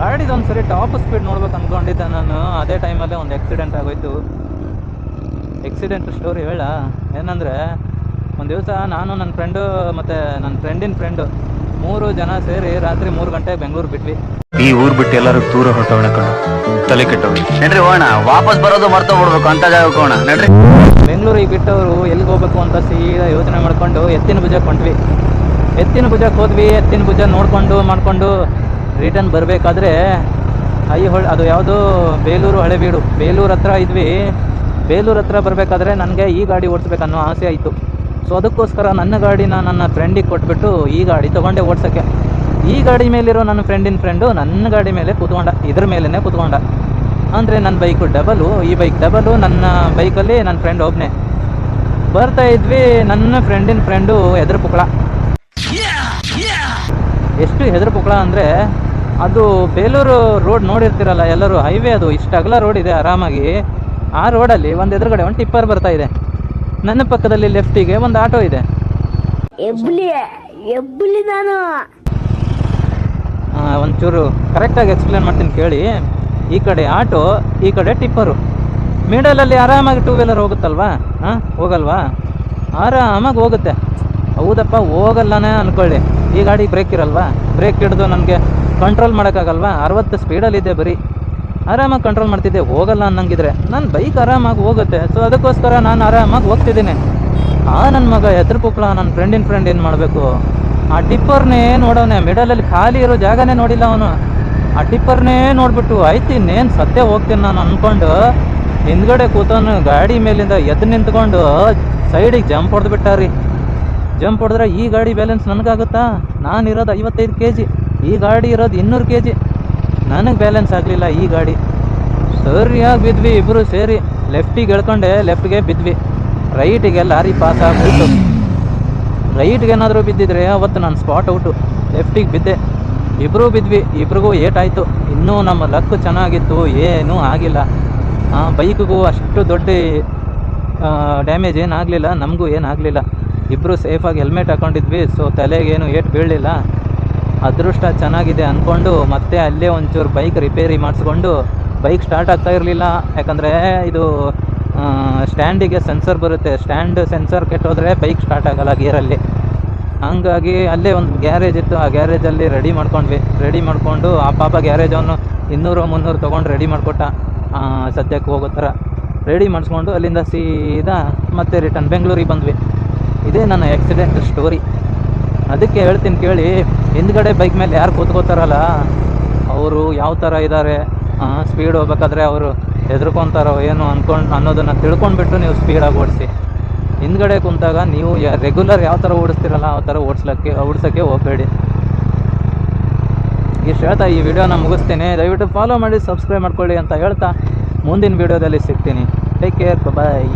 ಗಾಡಿದು ಒಂದು ಸರಿ ಟಾಪ್ ಸ್ಪೀಡ್ ನೋಡ್ಬೇಕು ಅಂದ್ಕೊಂಡಿದ್ದೆ ನಾನು. ಅದೇ ಟೈಮಲ್ಲೇ ಒಂದು ಆಕ್ಸಿಡೆಂಟ್ ಆಗೋಯ್ತು. ಆಕ್ಸಿಡೆಂಟ್ ಸ್ಟೋರಿ ಹೇಳ. ಏನಂದರೆ ಒಂದು ದಿವಸ ನಾನು ನನ್ನ ಫ್ರೆಂಡು ಮತ್ತು ನನ್ನ ಫ್ರೆಂಡಿನ ಫ್ರೆಂಡು ಮೂರು ಜನ ಸೇರಿ ರಾತ್ರಿ ಮೂರು ಗಂಟೆ ಬೆಂಗಳೂರು ಬಿಟ್ವಿ. ಈ ಊರ್ ಬಿಟ್ಟು ಎಲ್ಲರೂ ದೂರ ಹೊರಟೋಣ ಕಣ. ತಲೆ ಕೆಟ್ಟವನಿ. ನಡ್ರಿ ಹೋಣ ವಾಪಸ್ ಬರೋದು ಮರ್ತ ಬಿಡ್ಬೇಕು ಅಂತ ಜಾಗಕ್ಕೆ ನಡ್ರಿ. ಬೆಂಗಳೂರಿಗೆ ಬಿಟ್ಟವರು ಎಲ್ಲಿಗೆ ಹೋಗ್ಬೇಕು ಅಂತ ಸೀದಾ ಯೋಚನೆ ಮಾಡ್ಕೊಂಡು ಎತ್ತಿನ ಭುಜಕ್ಕೆ ಹೊಂಟ್ವಿ. ಎತ್ತಿನ ಭುಜಕ್ಕೆ ಹೋದ್ವಿ ಎತ್ತಿನ ಭುಜ ನೋಡಿಕೊಂಡು ಮಾಡಿಕೊಂಡು ರಿಟರ್ನ್ ಬರಬೇಕಾದ್ರೆ ಐಹೊಳೆ ಅದು ಯಾವುದು? ಬೇಲೂರು ಹಳೆಬೀಡು ಬೇಲೂರು ಹತ್ರ ಇದ್ವಿ. ಬೇಲೂರು ಹತ್ರ ಬರಬೇಕಾದ್ರೆ ನನಗೆ ಈ ಗಾಡಿ ಓಡಿಸ್ಬೇಕನ್ನೋ ಆಸೆ ಆಯಿತು. ಸೊ ಅದಕ್ಕೋಸ್ಕರ ನನ್ನ ಗಾಡಿನ ನನ್ನ ಫ್ರೆಂಡಿಗೆ ಕೊಟ್ಬಿಟ್ಟು ಈ ಗಾಡಿ ತೊಗೊಂಡೆ ಓಡ್ಸೋಕ್ಕೆ. ಈ ಗಾಡಿ ಮೇಲಿರೋ ನನ್ನ ಫ್ರೆಂಡಿನ ಫ್ರೆಂಡು ನನ್ನ ಗಾಡಿ ಮೇಲೆ ಕೂತ್ಕೊಂಡ. ಇದ್ರ ಮೇಲೇ ಕೂತ್ಕೊಂಡ. ಅಂದರೆ ನನ್ನ ಬೈಕು ಡಬಲು ಈ ಬೈಕ್ ಡಬಲು ನನ್ನ ಬೈಕಲ್ಲಿ ನನ್ನ ಫ್ರೆಂಡ್ ಒಬ್ಬನೇ ಬರ್ತಾ ಇದ್ವಿ ನನ್ನ ಫ್ರೆಂಡಿನ ಫ್ರೆಂಡು ಎದುರು ಪುಕ್ಳ. ಎಷ್ಟು ಹೆದರು ಪುಕ್ಳ ಅಂದರೆ ಅದು ಬೇಲೂರು ರೋಡ್ ನೋಡಿರ್ತೀರಲ್ಲ ಎಲ್ಲರೂ ಹೈವೇ ಅದು ಇಷ್ಟು ಅಗಲ ರೋಡ್ ಇದೆ ಆರಾಮಾಗಿ. ಆ ರೋಡಲ್ಲಿ ಒಂದು ಎದುರುಗಡೆ ಒಂದು ಟಿಪ್ಪರ್ ಬರ್ತಾ ಇದೆ. ನನ್ನ ಪಕ್ಕದಲ್ಲಿ ಲೆಫ್ಟಿಗೆ ಒಂದು ಆಟೋ ಇದೆ. ಎಬ್ಲಿ ಎಬ್ಲಿ ನಾನು. ಒಂಚೂರು ಕರೆಕ್ಟಾಗಿ ಎಕ್ಸ್ಪ್ಲೇನ್ ಮಾಡ್ತೀನಿ ಕೇಳಿ. ಈ ಕಡೆ ಆಟೋ ಈ ಕಡೆ ಟಿಪ್ಪರು. ಮಿಡಲಲ್ಲಿ ಆರಾಮಾಗಿ ಟೂ ವೀಲರ್ ಹೋಗುತ್ತಲ್ವಾ? ಹಾಂ ಹೋಗಲ್ವಾ? ಆರಾಮಾಗಿ ಹೋಗುತ್ತೆ. ಹೌದಪ್ಪ ಹೋಗಲ್ಲನೇ ಅಂದ್ಕೊಳ್ಳಿ ಈ ಗಾಡಿ ಬ್ರೇಕ್ ಇರಲ್ವಾ? ಬ್ರೇಕ್ ಹಿಡಿದು ನನಗೆ ಕಂಟ್ರೋಲ್ ಮಾಡೋಕ್ಕಾಗಲ್ವಾ? ಅರವತ್ತು ಸ್ಪೀಡಲ್ಲಿದೆ ಬರೀ. ಆರಾಮಾಗಿ ಕಂಟ್ರೋಲ್ ಮಾಡ್ತಿದ್ದೆ, ಹೋಗಲ್ಲ ಅನ್ನಂಗಿದ್ರೆ. ನನ್ನ ಬೈಕ್ ಆರಾಮಾಗಿ ಹೋಗುತ್ತೆ. ಸೊ ಅದಕ್ಕೋಸ್ಕರ ನಾನು ಆರಾಮಾಗಿ ಹೋಗ್ತಿದ್ದೀನಿ. ಆ ನನ್ನ ಮಗ ಎದ್ರ ಪುಕ್ಳ ನನ್ನ ಫ್ರೆಂಡಿನ ಫ್ರೆಂಡ್ ಏನು ಮಾಡಬೇಕು? ಆ ಟಿಪ್ಪರ್ನೇ ನೋಡೋನೆ ಮಿಡಲಲ್ಲಿ ಖಾಲಿ ಇರೋ ಜಾಗನೇ ನೋಡಿಲ್ಲ ಅವನು. ಆ ಟಿಪ್ಪರ್ನೇ ನೋಡ್ಬಿಟ್ಟು, ಆಯ್ತು, ಇನ್ನೇನು ಸತ್ಯ ಹೋಗ್ತೀನಿ ನಾನು ಅಂದ್ಕೊಂಡು ಹಿಂದ್ಗಡೆ ಕೂತವನು ಗಾಡಿ ಮೇಲಿಂದ ಎದ್ದು ನಿಂತ್ಕೊಂಡು ಸೈಡಿಗೆ ಜಂಪ್ ಹೊಡೆದು ರೀ ಜಂಪ್ ಹೊಡೆದ್ರೆ ಈ ಗಾಡಿ ಬ್ಯಾಲೆನ್ಸ್ ನನಗಾಗುತ್ತಾ? ನಾನು ಇರೋದು ಐವತ್ತೈದು ಕೆ ಜಿ ಈ ಗಾಡಿ ಇರೋದು ಇನ್ನೂರು ಕೆ ಜಿ ನನಗೆ ಬ್ಯಾಲೆನ್ಸ್ ಆಗಲಿಲ್ಲ ಈ ಗಾಡಿ. ಸರಿಯಾಗಿ ಬಿದ್ವಿ ಇಬ್ಬರು ಸೇರಿ. ಲೆಫ್ಟಿಗೆ ಎಳ್ಕೊಂಡೆ ಲೆಫ್ಟ್ಗೆ ಬಿದ್ವಿ. ರೈಟಿಗೆ ಲಾರಿ ಪಾಸ್ ಆಗ್ಬಿಟ್ಟು ರೈಟ್ಗೆ ಏನಾದರೂ ಬಿದ್ದಿದ್ರೆ ಅವತ್ತು ನಾನು ಸ್ಪಾಟ್ ಔಟು ಲೆಫ್ಟಿಗೆ ಬಿದ್ದೆ. ಇಬ್ಬರೂ ಬಿದ್ವಿ, ಇಬ್ರಿಗೂ ಏಟಾಯಿತು. ಇನ್ನೂ ನಮ್ಮ ಲಕ್ ಚೆನ್ನಾಗಿತ್ತು, ಏನೂ ಆಗಿಲ್ಲ. ಬೈಕಿಗೂ ಅಷ್ಟು ದೊಡ್ಡ ಡ್ಯಾಮೇಜ್ ಏನಾಗಲಿಲ್ಲ, ನಮಗೂ ಏನಾಗಲಿಲ್ಲ. ಇಬ್ಬರು ಸೇಫಾಗಿ ಹೆಲ್ಮೆಟ್ ಹಾಕೊಂಡಿದ್ವಿ ಸೊ ತಲೆಗೇನು ಏಟು ಬೀಳಲಿಲ್ಲ. ಅದೃಷ್ಟ ಚೆನ್ನಾಗಿದೆ ಅಂದ್ಕೊಂಡು ಮತ್ತೆ ಅಲ್ಲೇ ಒಂಚೂರು ಬೈಕ್ ರಿಪೇರಿ ಮಾಡಿಸ್ಕೊಂಡು ಬೈಕ್ ಸ್ಟಾರ್ಟ್ ಆಗ್ತಾ ಇರಲಿಲ್ಲ. ಯಾಕಂದರೆ ಇದು ಸ್ಟ್ಯಾಂಡಿಗೆ ಸೆನ್ಸರ್ ಬರುತ್ತೆ. ಸ್ಟ್ಯಾಂಡ್ ಸೆನ್ಸರ್ ಕೆಟ್ಟೋದ್ರೆ ಬೈಕ್ ಸ್ಟಾರ್ಟ್ ಆಗೋಲ್ಲ ಗೇರಲ್ಲಿ ಹಂಗಾಗಿ ಅಲ್ಲೇ ಒಂದು ಗ್ಯಾರೇಜ್ ಇತ್ತು. ಆ ಗ್ಯಾರೇಜಲ್ಲಿ ರೆಡಿ ಮಾಡ್ಕೊಂಡ್ವಿ. ರೆಡಿ ಮಾಡಿಕೊಂಡು ಆ ಪಾಪ ಗ್ಯಾರೇಜ್ ಅವನು ಇನ್ನೂರು, ಮುನ್ನೂರು ತೊಗೊಂಡು ರೆಡಿ ಮಾಡಿಕೊಟ್ಟ. ಸದ್ಯಕ್ಕೆ ಹೋಗೋ ಥರ. ರೆಡಿ ಮಾಡಿಸ್ಕೊಂಡು ಅಲ್ಲಿಂದ ಸೀದಾ ಮತ್ತೆ ರಿಟರ್ನ್ ಬೆಂಗಳೂರಿಗೆ ಬಂದ್ವಿ. ಇದೇ ನನ್ನ ಆಕ್ಸಿಡೆಂಟ್ ಸ್ಟೋರಿ ಅದಕ್ಕೆ ಹೇಳ್ತೀನಿ ಕೇಳಿ, ಹಿಂದ್ಗಡೆ ಬೈಕ್ ಮೇಲೆ ಯಾರು ಕೂತ್ಕೋತಾರಲ್ಲ, ಅವರು ಯಾವ ಥರ ಇದ್ದಾರೆ ಸ್ಪೀಡ್ ಹೋಗ್ಬೇಕಾದ್ರೆ ಅವರು ಹೆದರ್ಕೊತಾರೋ ಏನು ಅನ್ಕೊಂಡು, ಅನ್ನೋದನ್ನು ತಿಳ್ಕೊಂಡ್ಬಿಟ್ಟು ನೀವು ಸ್ಪೀಡಾಗಿ ಓಡಿಸಿ. ಹಿಂದ್ಗಡೆ ಕುಂತಾಗ ನೀವು ರೆಗ್ಯುಲರ್ ಯಾವ ಥರ ಓಡಿಸ್ತೀರಲ್ಲ, ಆ ಥರ ಓಡಿಸ್ಲಕ್ಕೆ, ಓಡಿಸೋಕ್ಕೆ ಹೋಗಬೇಡಿ. ಇಷ್ಟು ಹೇಳ್ತಾ ಈ ವಿಡಿಯೋನ ಮುಗಿಸ್ತೀನಿ. ದಯವಿಟ್ಟು ಫಾಲೋ ಮಾಡಿ ಸಬ್ಸ್ಕ್ರೈಬ್ ಮಾಡ್ಕೊಳ್ಳಿ ಅಂತ ಹೇಳ್ತಾ ಮುಂದಿನ ವಿಡಿಯೋದಲ್ಲಿ ಸಿಗ್ತೀನಿ. Take care bye